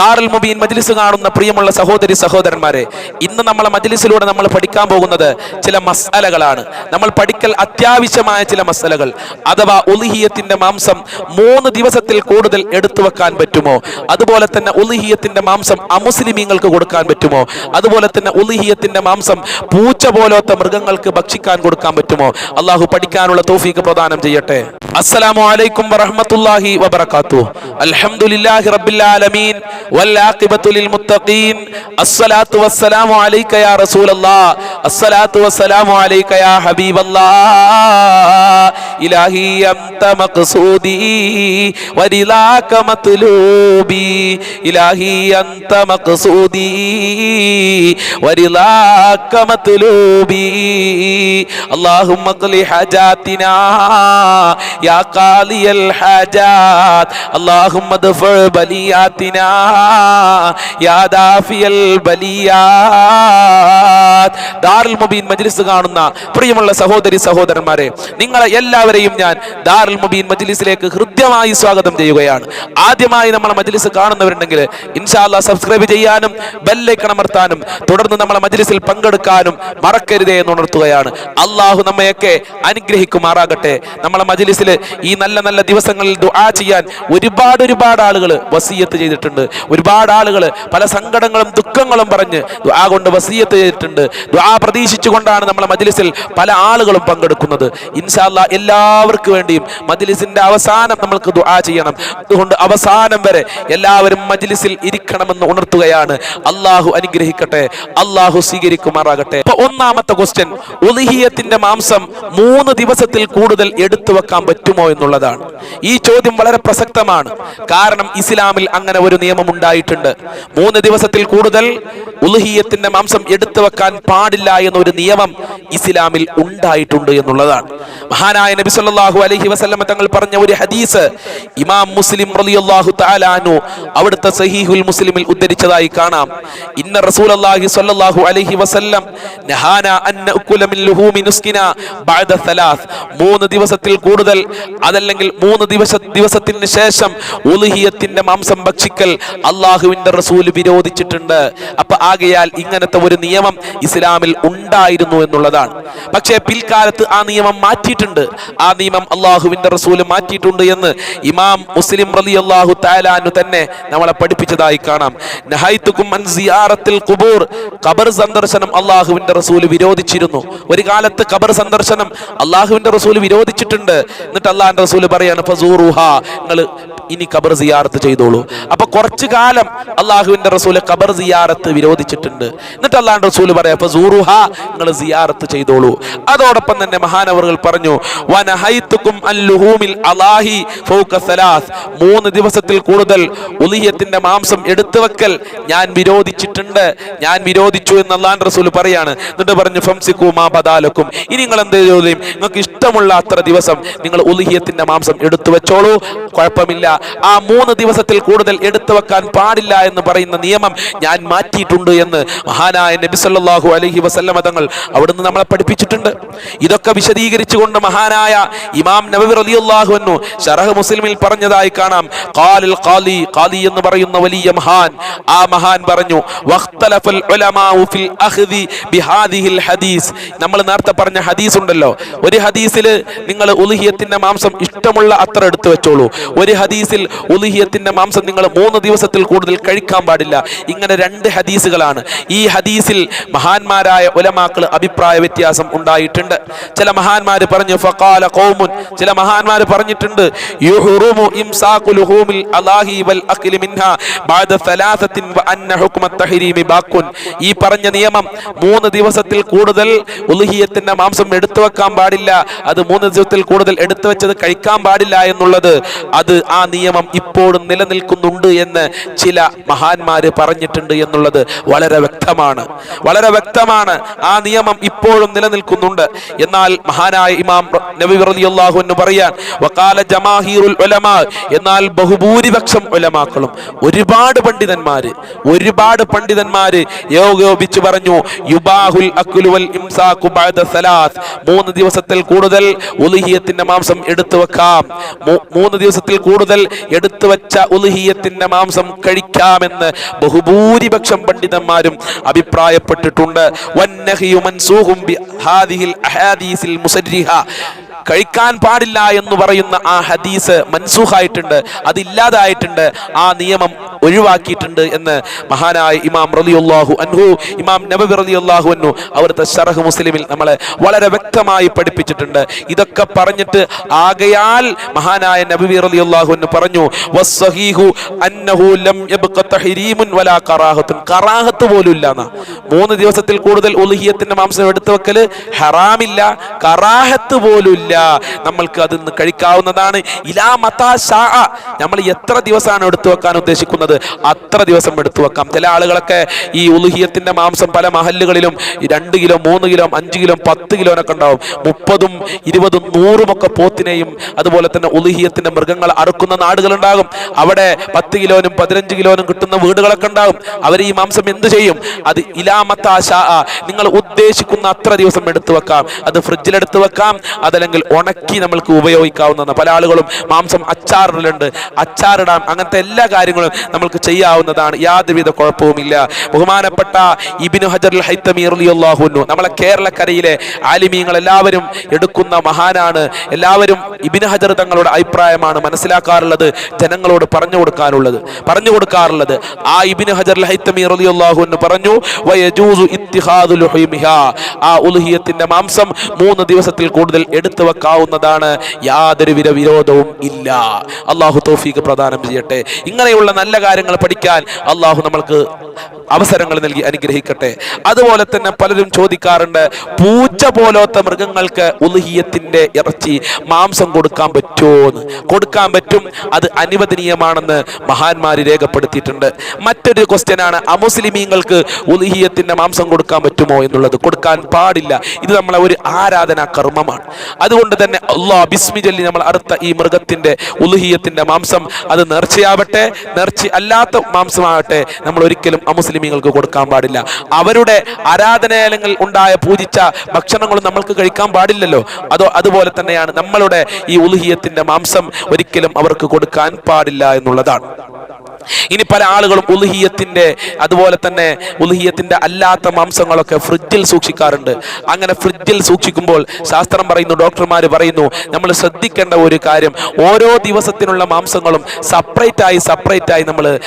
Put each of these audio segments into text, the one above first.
ദാറുൽ മുബീൻ മജ്ലിസ് കാണുന്ന പ്രിയമുള്ള സഹോദരി സഹോദരന്മാരെ ഇന്ന് നമ്മളെ മജ്ലിസിലൂടെ നമ്മൾ പഠിക്കാൻ പോകുന്നത് ചില മസാലകളാണ്. നമ്മൾ പഠിക്കൽ അത്യാവശ്യമായ ചില മസാലകൾ. അഥവാ ഉലിഹിയത്തിന്റെ മാംസം മൂന്ന് ദിവസത്തിൽ കൂടുതൽ എടുത്തു വെക്കാൻ പറ്റുമോ? അതുപോലെ തന്നെ ഉലിഹിയത്തിന്റെ മാംസം അമുസ്ലിമീങ്ങൾക്ക് കൊടുക്കാൻ പറ്റുമോ? അതുപോലെ തന്നെ ഉലിഹിയത്തിന്റെ മാംസം പൂച്ച പോലത്തെ മൃഗങ്ങൾക്ക് ഭക്ഷിക്കാൻ കൊടുക്കാൻ പറ്റുമോ? അള്ളാഹു പഠിക്കാനുള്ള തോഫീക്ക് പ്രദാനം ചെയ്യട്ടെ. അസ്സലാമു അലൈക്കും വറഹ്മത്തുള്ളാഹി വബറകാതുഹു. അൽഹംദുലില്ലാഹി റബ്ബിൽ ആലമീൻ. والعاقبة للمتقين الصلاة والسلام عليك يا رسول الله الصلاة والسلام عليك يا حبيب الله إلهي أنت مقصودي ورضاك مطلوبي إلهي أنت مقصودي ورضاك مطلوبي اللهم اقل حاجاتنا يا قاضي الحاجات اللهم ادفع بلياتنا ദാറുൽ മുബീൻ മജ്ലിസ് കാണുന്ന പ്രിയമുള്ള സഹോദരി സഹോദരന്മാരെ നിങ്ങളെ എല്ലാവരെയും ഞാൻ ദാറുൽ മുബീൻ മജ്ലിസിലേക്ക് ഹൃദ്യമായി സ്വാഗതം ചെയ്യുകയാണ്. ആദ്യമായി നമ്മളെ മജ്ലിസ് കാണുന്നവരുണ്ടെങ്കിൽ ഇൻഷാല്ല സബ്സ്ക്രൈബ് ചെയ്യാനും ബെല്ലൈക്കൺ അമർത്താനും തുടർന്ന് നമ്മളെ മജ്ലിസിൽ പങ്കെടുക്കാനും മറക്കരുതേ എന്ന് ഉണർത്തുകയാണ്. അള്ളാഹു നമ്മയൊക്കെ അനുഗ്രഹിക്കുമാറാകട്ടെ. നമ്മളെ മജ്ലിസിൽ ഈ നല്ല നല്ല ദിവസങ്ങളിൽ ദുആ ചെയ്യാൻ ഒരുപാട് ഒരുപാട് ആളുകൾ വസീയത്ത് ചെയ്തിട്ടുണ്ട്. ഒരുപാട് ആളുകൾ പല സങ്കടങ്ങളും ദുഃഖങ്ങളും പറഞ്ഞ് ദുആ കൊണ്ട് വസീയത്ത് ചെയ്തിട്ടുണ്ട്. ദുആ പ്രതീക്ഷിച്ചുകൊണ്ടാണ് നമ്മളെ മജ്ലിസിൽ പല ആളുകളും പങ്കെടുക്കുന്നത്. ഇൻഷാല്ല എല്ലാവർക്കും വേണ്ടിയും മജ്ലിസിന്റെ അവസാനം നമ്മൾക്ക് ദുആ ചെയ്യണം. അതുകൊണ്ട് അവസാനം വരെ എല്ലാവരും മജ്ലിസിൽ ഇരിക്കണമെന്ന് ഉണർത്തുകയാണ്. അള്ളാഹു അനുഗ്രഹിക്കട്ടെ. അള്ളാഹു സ്വീകരിക്കുമാറാകട്ടെ. ഇപ്പൊ ഒന്നാമത്തെ ക്വസ്റ്റ്യൻ ഒലിഹിയത്തിന്റെ മാംസം മൂന്ന് ദിവസത്തിൽ കൂടുതൽ എടുത്തു വെക്കാൻ പറ്റുമോ എന്നുള്ളതാണ്. ഈ ചോദ്യം വളരെ പ്രസക്തമാണ്. കാരണം ഇസ്ലാമിൽ അങ്ങനെ ഒരു നിയമം ഉണ്ടായിട്ടുണ്ട്. മൂന്ന് ദിവസത്തിൽ കൂടുതൽ ഉൽഹിയത്തിന്റെ മാംസം എടുത്തു വെക്കാൻ പാടില്ല എന്നൊരു നിയമം ഇസ്ലാമിൽ ഉണ്ടായിട്ടുണ്ട് എന്നുള്ളതാണ്. മഹാനായ നബി സല്ലല്ലാഹു അലൈഹി വസല്ലം തങ്ങൾ പറഞ്ഞ ഒരു ഹദീസ് ഇമാം മുസ്ലിം റളിയല്ലാഹു തആല അൻഹു അവിടുത്തെ സഹീഹുൽ മുസ്ലിമിൽ ഉദ്ധരിച്ചതായി കാണാം. ഇന്ന റസൂലല്ലാഹി സ്വല്ലല്ലാഹു അലൈഹി വസല്ലം നഹാന അൻ നഅകുല മിൻ ലുഹൂമി നുസ്കിന ബഅദ സലാസ്. മൂന്ന് ദിവസത്തിൽ കൂടുതൽ അതല്ലെങ്കിൽ മൂന്ന് ദിവസ ദിവസത്തിന് ശേഷം ഉലുഹിയത്തിന്റെ മാംസം ഭക്ഷിക്കൽ അള്ളാഹുവിന്റെ റസൂൽ വിരോധിച്ചിട്ടുണ്ട്. അപ്പൊ ആകയാൽ ഇങ്ങനത്തെ ഒരു നിയമം ഇസ്ലാമിൽ ഉണ്ടായിരുന്നു എന്നുള്ളതാണ്. പക്ഷേ പിൽക്കാലത്ത് ആ നിയമം മാറ്റിയിട്ടുണ്ട്. ആ നിയമം അള്ളാഹുവിന്റെ റസൂൽ മാറ്റിയിട്ടുണ്ട് എന്ന് ഇമാം മുസ്ലിം റലി അള്ളാഹു താലാനു തന്നെ നമ്മളെ പഠിപ്പിച്ചതായി കാണാം. കുബൂർ ഖുബൂർ. സന്ദർശനം അള്ളാഹുവിന്റെ റസൂൽ വിരോധിച്ചിരുന്നു. ഒരു കാലത്ത് ഖബർ സന്ദർശനം അള്ളാഹുവിന്റെ റസൂൽ വിരോധിച്ചിട്ടുണ്ട്. എന്നിട്ട് അള്ളാഹിന്റെ റസൂൽ പറയാണ് ഫസൂറുഹ നിങ്ങൾ ഇനി ഖബർ സിയാറത്ത് ചെയ്തോളൂ. അപ്പൊ കുറച്ചു കാലം അള്ളാഹുവിന്റെ റസൂൽ ഖബർ സിയാറത്ത് വിരോധിച്ചിട്ടുണ്ട്. എന്നിട്ട് അള്ളാഹു റസൂൽ പറയാ നിങ്ങൾ സിയാറത്ത് ചെയ്തോളൂ. അതോടൊപ്പം തന്നെ മഹാനവറുകൾ പറഞ്ഞു അലാഹി ഫൗക സലാസ്. മൂന്ന് ദിവസത്തിൽ കൂടുതൽ ഉലിയത്തിന്റെ മാംസം എടുത്തു വെക്കൽ ഞാൻ വിരോധിച്ചിട്ടുണ്ട്. ഞാൻ വിരോധിച്ചു എന്ന് അള്ളാഹു റസൂൽ പറയാണ്. എന്നിട്ട് പറഞ്ഞു ഫംസിക്കു മാ ബദാലക്കും. ഇനി നിങ്ങൾ എന്ത് ചെയ്തോളും? നിങ്ങൾക്ക് ഇഷ്ടമുള്ള അത്ര ദിവസം നിങ്ങൾ ഉലിഹിയത്തിന്റെ മാംസം എടുത്തു വെച്ചോളൂ കുഴപ്പമില്ല. ആ മൂന്ന് ദിവസത്തിൽ കൂടുതൽ എടുത്തു വെക്കാൻ പാടില്ല എന്ന് പറയുന്ന നിയമം ഞാൻ മാറ്റിയിട്ടുണ്ട് എന്ന് മഹാനായ നബി സല്ലല്ലാഹു അലൈഹി വസല്ലമ തങ്ങൾ അവിടുന്ന് നമ്മളെ പഠിപ്പിച്ചിട്ടുണ്ട്. ഇതൊക്കെ വിശദീകരിച്ചുകൊണ്ട് മഹാനായ ഇമാം നബവി റളിയല്ലാഹു അൻഹു ശറഹ് മുസ്ലിമിൽ പറഞ്ഞതായി കാണാം. ഖാലിൽ ഖാലി ഖാലി എന്ന് പറയുന്ന വലിയ മഹാൻ. ആ മഹാൻ പറഞ്ഞു വഖ്തലഫൽ ഉലമാഉ ഫിൽ അഖ്ദി ബിഹാദിഹിൽ ഹദീസ്. നമ്മൾ നേരത്തെ പറഞ്ഞ ഹദീസ് ഉണ്ടല്ലോ. ഒരു ഹദീസിൽ നിങ്ങൾ ഉലുഹിയത്തിന്റെ മാംസം ഇഷ്ടമുള്ള അത്ര എടുത്തു വെച്ചോളൂ. ഒരു ഹദീസിൽ ഉലുഹിയത്തിന്റെ മാംസം നിങ്ങൾ മൂന്ന് ദിവസത്തിൽ കൂടുതൽ കഴിക്കാൻ പാടില്ല. ഇങ്ങനെ രണ്ട് ഹദീസുകളാണ്. ഈ ഹദീസിൽ മഹാന്മാരായ ഉലമാക്കൾ അഭിപ്രായ വ്യത്യാസം ഉണ്ടായിട്ടുണ്ട്. ചില മഹാന്മാർ പറഞ്ഞു ഫക്കാല കോമുൻ ചില മഹാന്മാർ പറഞ്ഞിട്ടുണ്ട് ഈ പറഞ്ഞ നിയമം മൂന്ന് ദിവസത്തിൽ കൂടുതൽ ഉലുഹിയത്തിന്റെ മാംസം എടുത്തു വെക്കാൻ പാടില്ല. അത് മൂന്ന് ദിവസത്തിൽ കൂടുതൽ എടുത്തു വെച്ചത് കഴിക്കാൻ പാടില്ല എന്നുള്ളത്. അത് ആ നിയമം ഇപ്പോഴും നിലനിൽക്കുന്നുണ്ട് എന്ന് ചില മഹാന്മാര് പറഞ്ഞിട്ടുണ്ട് എന്നുള്ളത് വളരെ വ്യക്തമാണ്. വളരെ വ്യക്തമാണ്. ആ നിയമം ഇപ്പോഴും നിലനിൽക്കുന്നുണ്ട്. എന്നാൽ മഹാനായ ഇമാം നബി റളിയല്ലാഹു എന്ന് പറയാൻ വക്കാല ജമാഹീറുൽ ഉലമാ എന്നാൽ ബഹുഭൂരിപക്ഷം ഉലമാക്കളും ഒരുപാട് പണ്ഡിതന്മാര് ഒരുപാട് പണ്ഡിതന്മാര് യോഗോപിച്ച് പറഞ്ഞു യുബാഹുൽ അക്കുലുവൽ വൽ ഇംസാഖു ബഅദ സലാസ് മൂന്ന് ദിവസത്തിൽ കൂടുതൽ ഉലഹിയത്തിന്റെ മാംസം എടുത്തു വെക്കാം മൂന്ന് ദിവസത്തിൽ കൂടുതൽ എടുത്തു വെച്ച ഉലഹിയത്തിന്റെ മാംസം കഴിക്കാമെന്ന് ബഹുഭൂരിപക്ഷം പണ്ഡിതന്മാരും അഭിപ്രായപ്പെട്ടിട്ടുണ്ട്. വന്നഹിയു ബി ഹാദിഹിൽ അഹാദീസിൽ മുസരിഹ. കഴിക്കാൻ പാടില്ല എന്ന് പറയുന്ന ആ ഹദീസ് മൻസൂഹായിട്ടുണ്ട് അതില്ലാതായിട്ടുണ്ട് ആ നിയമം ഒഴിവാക്കിയിട്ടുണ്ട് എന്ന് മഹാനായ ഇമാം റളിയല്ലാഹു അൻഹു ഇമാം നബബി റളിയല്ലാഹു അൻഹു അവിടുത്തെ ഷറഹ് മുസ്ലിമിൽ നമ്മളെ വളരെ വ്യക്തമായി പഠിപ്പിച്ചിട്ടുണ്ട്. ഇതൊക്കെ പറഞ്ഞിട്ട് ആകയാൽ മഹാനായ നബബി റളിയല്ലാഹു അൻഹു പറഞ്ഞു വസ്സഹീഹു അന്നഹു ലം യബ്ഖ തഹരീമുൻ വലാ കറാഹത്തുൻ. കറാഹത്ത് പോലും ഇല്ല എന്നാ. മൂന്ന് ദിവസത്തിൽ കൂടുതൽ ഉലുഹിയത്തിന്റെ മാംസം എടുത്തു വെക്കൽ ഹറാമില്ല കറാഹത്ത് പോലും ഇല്ല. നമ്മൾക്ക് അതിൽ നിന്ന് കഴിക്കാവുന്നതാണ്. ഇലാ മതാ നമ്മൾ എത്ര ദിവസമാണ് എടുത്തു വെക്കാൻ ഉദ്ദേശിക്കുന്നത്? അത്ര ദിവസം എടുത്തു വെക്കാം. ചില ആളുകളൊക്കെ ഈ ഉലുഹിയത്തിന്റെ മാംസം പല മഹല്ലുകളിലും രണ്ട് കിലോ മൂന്ന് കിലോ അഞ്ച് കിലോ പത്ത് കിലോനൊക്കെ ഉണ്ടാവും. മുപ്പതും ഇരുപതും നൂറും ഒക്കെ പോത്തിനെയും അതുപോലെ തന്നെ ഉലുഹിയത്തിന്റെ മൃഗങ്ങൾ അറുക്കുന്ന നാടുകളുണ്ടാകും. അവിടെ പത്ത് കിലോനും പതിനഞ്ച് കിലോനും കിട്ടുന്ന വീടുകളൊക്കെ ഉണ്ടാകും. അവർ ഈ മാംസം എന്ത് ചെയ്യും? അത് ഇലാമത്ത നിങ്ങൾ ഉദ്ദേശിക്കുന്ന അത്ര ദിവസം എടുത്തു വെക്കാം. അത് ഫ്രിഡ്ജിൽ എടുത്തു വെക്കാം. അതല്ലെങ്കിൽ ഉണക്കി നമ്മൾക്ക് ഉപയോഗിക്കാവുന്നതാണ്. പല ആളുകളും മാംസം അച്ചാറിലുണ്ട് അച്ചാറിടാം അങ്ങനത്തെ എല്ലാ കാര്യങ്ങളും നമ്മൾക്ക് ചെയ്യാവുന്നതാണ്. യാതൊരുവിധ കുഴപ്പവുമില്ല. ബഹുമാനപ്പെട്ട ഇബിനു ഹജർ അൻഹു നമ്മളെ കേരളക്കരയിലെ ആലിമീങ്ങൾ എല്ലാവരും എടുക്കുന്ന മഹാനാണ്. എല്ലാവരും ഇബിന് ഹജർ തങ്ങളുടെ അഭിപ്രായമാണ് മനസ്സിലാക്കാറുള്ളത് ജനങ്ങളോട് പറഞ്ഞു കൊടുക്കാനുള്ളത് പറഞ്ഞു കൊടുക്കാറുള്ളത്. ആ ഇബിന് ഹജർ അൻഹു പറഞ്ഞു ആ ഉലുഹിയത്തിന്റെ മാംസം മൂന്ന് ദിവസത്തിൽ കൂടുതൽ എടുത്തു വെക്കാവുന്നതാണ് യാതൊരു വിധ വിരോധവും ഇല്ല. അള്ളാഹു തോഫീക്ക് പ്രദാനം ചെയ്യട്ടെ. ഇങ്ങനെയുള്ള നല്ല കാര്യങ്ങൾ പഠിക്കാൻ അള്ളാഹു നമ്മൾക്ക് അവസരങ്ങൾ നൽകി അനുഗ്രഹിക്കട്ടെ. അതുപോലെ തന്നെ പലരും ചോദിക്കാറുണ്ട് പൂച്ച പോലത്തെ മൃഗങ്ങൾക്ക് ഉലുഹിയത്തിന്റെ ഇറച്ചി മാംസം കൊടുക്കാൻ പറ്റുമോ എന്ന് കൊടുക്കാൻ പറ്റും അത് അനുവദനീയമാണെന്ന് മഹാന്മാര് രേഖപ്പെടുത്തിയിട്ടുണ്ട്. മറ്റൊരു ക്വസ്റ്റ്യൻ ആണ് അമുസ്ലിമീങ്ങൾക്ക് ഉലുഹിയത്തിന്റെ മാംസം കൊടുക്കാൻ പറ്റുമോ എന്നുള്ളത്. കൊടുക്കാൻ പാടില്ല. ഇത് നമ്മളെ ഒരു ആരാധനാ കർമ്മമാണ്. അതുകൊണ്ട് തന്നെ അള്ളാ ബിസ്മി ചൊല്ലി നമ്മൾ അറുത്ത ഈ മൃഗത്തിന്റെ ഉലുഹിയത്തിന്റെ മാംസം അത് നേർച്ചയാവട്ടെ നേർച്ച അല്ലാത്ത മാംസമാവട്ടെ നമ്മൾ ഒരിക്കലും അമുസ്ലിമീങ്ങൾക്ക് കൊടുക്കാൻ പാടില്ല. അവരുടെ ആരാധനാലയങ്ങൾ ഉണ്ടായ പൂജിച്ച ഭക്ഷണങ്ങളും നമ്മൾക്ക് കഴിക്കാൻ പാടില്ലല്ലോ. അതോ അതുപോലെ തന്നെയാണ് നമ്മളുടെ ഈ ഉലുഹിയത്തിന്റെ മാംസം ഒരിക്കലും അവർക്ക് കൊടുക്കാൻ പാടില്ല എന്നുള്ളതാണ്. ഇനി പല ആളുകളും ഉൽഹിയത്തിന്റെ അതുപോലെ തന്നെ ഉൽഹിയത്തിന്റെ അല്ലാത്ത മാംസങ്ങളൊക്കെ ഫ്രിഡ്ജിൽ സൂക്ഷിക്കാറുണ്ട്. അങ്ങനെ ഫ്രിഡ്ജിൽ സൂക്ഷിക്കുമ്പോൾ ശാസ്ത്രം പറയുന്നു ഡോക്ടർമാർ പറയുന്നു നമ്മൾ ശ്രദ്ധിക്കേണ്ട ഒരു കാര്യം ഓരോ ദിവസത്തിനുള്ള മാംസങ്ങളും സെപ്പറേറ്റ് ആയി സെപ്പറേറ്റ് ആയി നമ്മൾ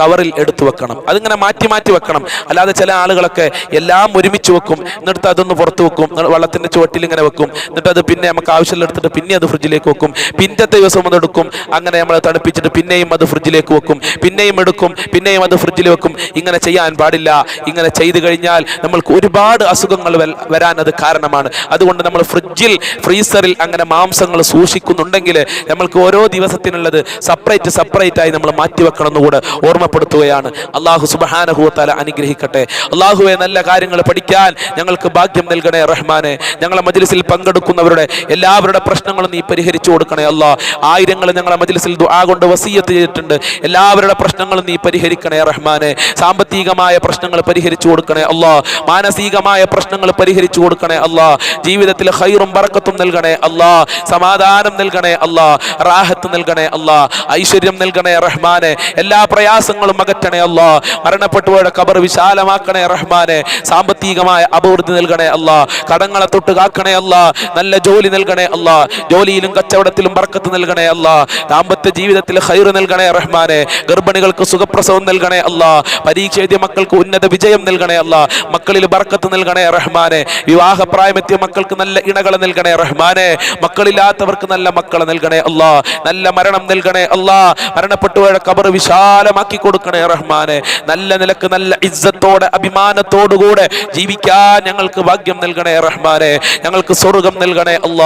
കവറിൽ എടുത്തു വെക്കണം. അതിങ്ങനെ മാറ്റി മാറ്റി വെക്കണം. അല്ലാതെ ചില ആളുകളൊക്കെ എല്ലാം ഒരുമിച്ച് വെക്കും. എന്നിട്ട് അതൊന്ന് പുറത്ത് വെക്കും. വെള്ളത്തിന്റെ ചുവട്ടിൽ ഇങ്ങനെ വെക്കും. എന്നിട്ട് അത് പിന്നെ നമുക്ക് ആവശ്യമുള്ള എടുത്തിട്ട് പിന്നെ അത് ഫ്രിഡ്ജിലേക്ക് വെക്കും. പിന്നത്തെ ദിവസം അത് എടുക്കും. അങ്ങനെ നമ്മൾ തണുപ്പിച്ചിട്ട് പിന്നെയും അത് ഫ്രിഡ്ജിലേക്ക് വെക്കും. പിന്നെയും എടുക്കും പിന്നെയും അത് ഫ്രിഡ്ജിൽ വെക്കും. ഇങ്ങനെ ചെയ്യാൻ പാടില്ല. ഇങ്ങനെ ചെയ്തു കഴിഞ്ഞാൽ നമ്മൾക്ക് ഒരുപാട് അസുഖങ്ങൾ വരാൻ അത് കാരണമാണ്. അതുകൊണ്ട് നമ്മൾ ഫ്രിഡ്ജിൽ ഫ്രീസറിൽ അങ്ങനെ മാംസങ്ങൾ സൂക്ഷിക്കുന്നുണ്ടെങ്കിൽ നമ്മൾക്ക് ഓരോ ദിവസത്തിനുള്ളത് സെപ്പറേറ്റ് സെപ്പറേറ്റ് ആയി നമ്മൾ മാറ്റി വെക്കണം എന്നുകൂടെ ഓർമ്മപ്പെടുത്തുകയാണ്. അള്ളാഹു സുബാനഹുവത്താല അനുഗ്രഹിക്കട്ടെ. അള്ളാഹുവെ നല്ല കാര്യങ്ങൾ പഠിക്കാൻ ഞങ്ങൾക്ക് ഭാഗ്യം നൽകണേ റഹ്മാനെ. ഞങ്ങളെ മജ്ലിസിൽ പങ്കെടുക്കുന്നവരുടെ എല്ലാവരുടെ പ്രശ്നങ്ങളും നീ പരിഹരിച്ചു കൊടുക്കണേ അല്ലാ ആയിരങ്ങൾ ഞങ്ങളെ മജ്ലിസിൽ ആ കൊണ്ട് വസീയത്ത് ചെയ്തിട്ടുണ്ട്. എല്ലാവരുടെ പ്രശ്നങ്ങളും നീ പരിഹരിക്കണേ റഹ്മാനെ. സാമ്പത്തികമായ പ്രശ്നങ്ങൾ പരിഹരിച്ചു കൊടുക്കണേ അല്ലാ. മാനസികമായ പ്രശ്നങ്ങൾ പരിഹരിച്ചു കൊടുക്കണേ അല്ലാ. ജീവിതത്തിൽ ഹൈറും പറക്കത്തും നൽകണേ അല്ലാ. സമാധാനം നൽകണേ അല്ലാ. റാഹത്ത് നൽകണേ അല്ലാ. ഐശ്വര്യം നൽകണേ റഹ്മാനെ. എല്ലാ പ്രയാസങ്ങളും അകറ്റണേ അല്ലാ. മരണപ്പെട്ടുപോയുടെ കബർ വിശാലമാക്കണേ റഹ്മാനെ. സാമ്പത്തികമായ അഭിവൃദ്ധി നൽകണേ അല്ലാ. കടങ്ങളെ തൊട്ട് കാക്കണേ അല്ലാ. നല്ല ജോലി നൽകണേ അല്ലാ. ജോലിയിലും കച്ചവടത്തിലും ബർക്കത്ത് നൽകണേ അല്ലാ. ദാമ്പത്യ ജീവിതത്തിൽ ഹൈറ് നൽകണേ റഹ്മാനെ. ഗർഭിണികൾക്ക് സുഖപ്രസവം നൽകണേ അല്ല. പരീക്ഷ എഴുതിയ മക്കൾക്ക് ഉന്നത വിജയം നൽകണേ അല്ല. മക്കളിൽ ബർക്കത്ത് നൽകണേ റഹ്മാനെ. വിവാഹപ്രായമെത്തിയ മക്കൾക്ക് നല്ല ഇണകൾ നൽകണേ റഹ്മാനെ. മക്കളില്ലാത്തവർക്ക് നല്ല മക്കളെ നൽകണേ അല്ല. നല്ല മരണം നൽകണേ അല്ല. മരണപ്പെട്ടുപോയ കബർ വിശാലമാക്കി കൊടുക്കണേ റഹ്മാനെ. നല്ല നിലയ്ക്ക് നല്ല ഇജ്ജത്തോടെ അഭിമാനത്തോടുകൂടെ ജീവിക്കാൻ ഞങ്ങൾക്ക് ഭാഗ്യം നൽകണേ റഹ്മാനെ. ഞങ്ങൾക്ക് സ്വർഗം നൽകണേ അല്ല.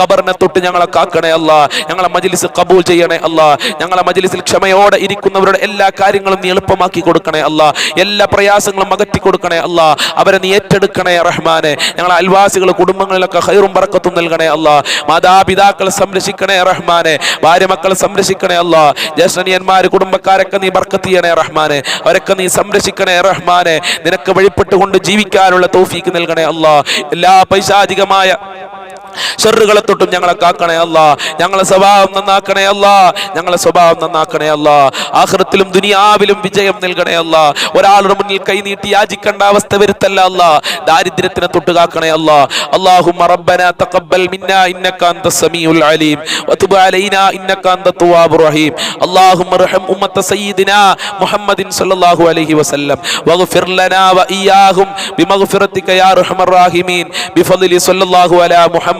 കബറിനെ തൊട്ട് ഞങ്ങളെ കാക്കണേ അല്ല. ഞങ്ങളെ മജിലിസ് കബൂൽ ചെയ്യണേ അല്ല. ഞങ്ങളെ മജിലിസിൽ ക്ഷമയോടെ ഇരിക്കുന്നവരുടെ എല്ലാ കാര്യങ്ങളും നീ എളുപ്പമാക്കി കൊടുക്കണേ അല്ല. എല്ലാ പ്രയാസങ്ങളും അകറ്റി കൊടുക്കണേ അല്ല. അവരെ നീ ഏറ്റെടുക്കണേ റഹ്മാനെ. ഞങ്ങളെ അയൽവാസികൾ കുടുംബങ്ങളിലൊക്കെ ഹൈറും പറക്കത്തും നൽകണേ അല്ല. മാതാപിതാക്കളെ സംരക്ഷിക്കണേ റഹ്മാനെ. ഭാര്യ മക്കളെ സംരക്ഷിക്കണേ അല്ല. ജ്യേഷ്ഠനിയന്മാര് കുടുംബക്കാരൊക്കെ നീ ബർക്കത്ത് ചെയ്യണേ റഹ്മാനെ. അവരൊക്കെ നീ സംരക്ഷിക്കണേ റഹ്മാനെ. നിനക്ക് വഴിപ്പെട്ടുകൊണ്ട് ജീവിക്കാനുള്ള തോഫീക്ക് നൽകണേ അല്ല. എല്ലാ പൈശാചികമായ ശെറുകളെ തൊട്ടും ഞങ്ങളെ കാക്കണേ അല്ല. ഞങ്ങളെ സ്വഭാവം നന്നാക്കണേ അല്ല. ഞങ്ങളെ സ്വഭാവം നന്നാക്കണേ അല്ല. ആഹൃത്തിലും ദുനിയാവിലും വിജയം നൽകണേ അല്ല. ഒരാളുടെ മുന്നിൽ കൈനീട്ടി യാചിക്കേണ്ട അവസ്ഥ വരുത്തല്ല അല്ല. ദാരിദ്ര്യത്തിനെ തൊട്ട് കാക്കണേ അല്ല. അള്ളാഹു മറബന തഖബ്ബൽ മിന്ന ഇന്നക സമീഉൽ അലീം. വതുബ് അലൈനാ ഇന്നക അന്ത റഹീം. അല്ലാഹുമ്മ റഹം ഉമ്മത സയ്യിദിന മുഹമ്മദിൻ സല്ലല്ലാഹു അലൈഹി വസല്ലം. വഗ്ഫിർ ലനാ വഇയാഹും ബിമഗ്ഫിറതിക യാ റഹ്മർ റഹീമീൻ. ബിഫളിലി സല്ലല്ലാഹു അലാ മുഹമ്മദ്